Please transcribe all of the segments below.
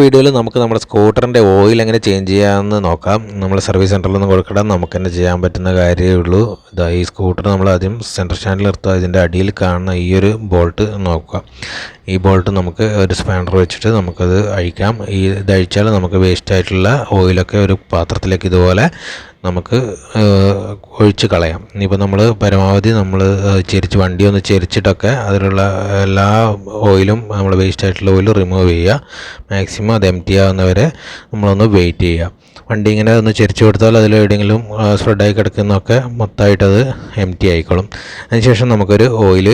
വീഡിയോയിൽ നമുക്ക് നമ്മുടെ സ്കൂട്ടറിന്റെ ഓയിൽ എങ്ങനെ ചേഞ്ച് ചെയ്യാമെന്ന് നോക്കാം. നമ്മൾ സർവീസ് സെന്ററിലൊന്നും കൊടുക്കണം. നമുക്ക് തന്നെ ചെയ്യാൻ പറ്റുന്ന കാര്യമേ ഉള്ളൂ. ഇതാ ഈ സ്കൂട്ടർ നമ്മൾ ആദ്യം സെന്റർ സ്റ്റാൻഡിൽ നിർത്തുക ഇതിന്റെ അടിയിൽ കാണുന്ന ഈ ഒരു ബോൾട്ട് നോക്കുക. ഈ ബോൾട്ട് നമുക്ക് ഒരു സ്പാനർ വെച്ചിട്ട് നമുക്കത് അഴിക്കാം. ഈ ഇത് അഴിച്ചാൽ നമുക്ക് വേസ്റ്റ് ആയിട്ടുള്ള ഓയിലൊക്കെ ഒരു പാത്രത്തിലേക്ക് ഇതുപോലെ നമുക്ക് ഒഴിച്ച് കളയാം. ഇനിയിപ്പോൾ നമ്മൾ പരമാവധി നമ്മൾ ചെരിച്ച് വണ്ടി ഒന്ന് ചെരിച്ചിട്ടൊക്കെ അതിലുള്ള എല്ലാ ഓയിലും നമ്മൾ വേസ്റ്റ് ആയിട്ടുള്ള ഓയിൽ റിമൂവ് ചെയ്യുക. മാക്സിമം അത് എം ടി ആവുന്നവരെ നമ്മളൊന്ന് വെയിറ്റ് ചെയ്യുക. വണ്ടി ഇങ്ങനെ ഒന്ന് ചെരിച്ചു കൊടുത്താൽ അതിൽ എവിടെയെങ്കിലും സ്പ്രെഡായി കിടക്കുന്നതൊക്കെ മൊത്തമായിട്ടത് എം ടി ആയിക്കോളും. അതിനുശേഷം നമുക്കൊരു ഓയിൽ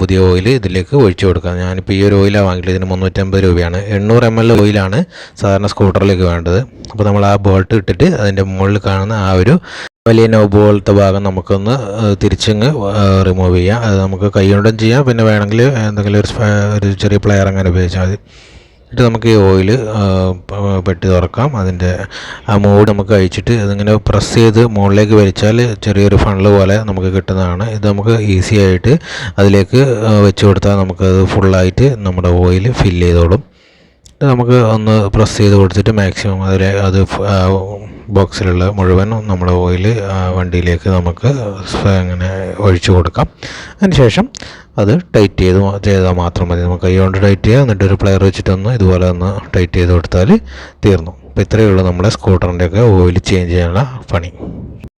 പുതിയ ഓയിൽ ഇതിലേക്ക് ഒഴിച്ചു കൊടുക്കാം. ഞാനിപ്പോൾ ഈ ഒരു ഓയിലാണ് വാങ്ങിയിട്ടുള്ളത് ഇതിന് മുന്നൂറ്റമ്പത് രൂപയാണ്. എണ്ണൂറ് എം എൽ ഓയിലാണ് സാധാരണ സ്കൂട്ടറിലേക്ക് വേണ്ടത്. അപ്പോൾ നമ്മൾ ആ ബോൾട്ട് ഇട്ടിട്ട് അതിന്റെ മുകളിൽ കാണുന്ന ആ ഒരു വലിയ നോബ് പോലത്തെ ഭാഗം നമുക്കൊന്ന് തിരിച്ചങ്ങ് റിമൂവ് ചെയ്യാം. അത് നമുക്ക് കൈ കൊണ്ടും ചെയ്യാം. പിന്നെ വേണമെങ്കിൽ എന്തെങ്കിലും ഒരു ഒരു ചെറിയ പ്ലെയർ അങ്ങനെ ഉപയോഗിച്ചാൽ മതി. എന്നിട്ട് നമുക്ക് ഈ ഓയിൽ പെട്ടി തുറക്കാം. അതിന്റെ ആ മൂഡ് നമുക്ക് അഴിച്ചിട്ട് അതിങ്ങനെ പ്രസ് ചെയ്ത് മുകളിലേക്ക് വലിച്ചാൽ ചെറിയൊരു ഫണ്ണൽ പോലെ നമുക്ക് കിട്ടുന്നതാണ്. ഇത് നമുക്ക് ഈസി ആയിട്ട് അതിലേക്ക് വെച്ച് കൊടുത്താൽ നമുക്കത് ഫുള്ളായിട്ട് നമ്മുടെ ഓയിൽ ഫില്ല് ചെയ്തോളും. നമുക്ക് ഒന്ന് പ്രസ് ചെയ്ത് കൊടുത്തിട്ട് മാക്സിമം അതിൽ അത് ബോക്സിലുള്ള മുഴുവൻ നമ്മുടെ ഓയിൽ വണ്ടിയിലേക്ക് നമുക്ക് അങ്ങനെ ഒഴിച്ചു കൊടുക്കാം. അതിനുശേഷം അത് ടൈറ്റ് ചെയ്ത് ചെയ്താൽ മാത്രം മതി. നമുക്ക് കൈ കൊണ്ട് ടൈറ്റ് ചെയ്യുക എന്നിട്ട് ഒരു പ്ലെയർ വെച്ചിട്ടൊന്ന് ഇതുപോലെ ഒന്ന് ടൈറ്റ് ചെയ്ത് കൊടുത്താൽ തീർന്നു. അപ്പോൾ ഇത്രയേ ഉള്ളൂ നമ്മുടെ സ്കൂട്ടറിന്റെയൊക്കെ ഓയിൽ ചേഞ്ച് ചെയ്യാനുള്ള പണി.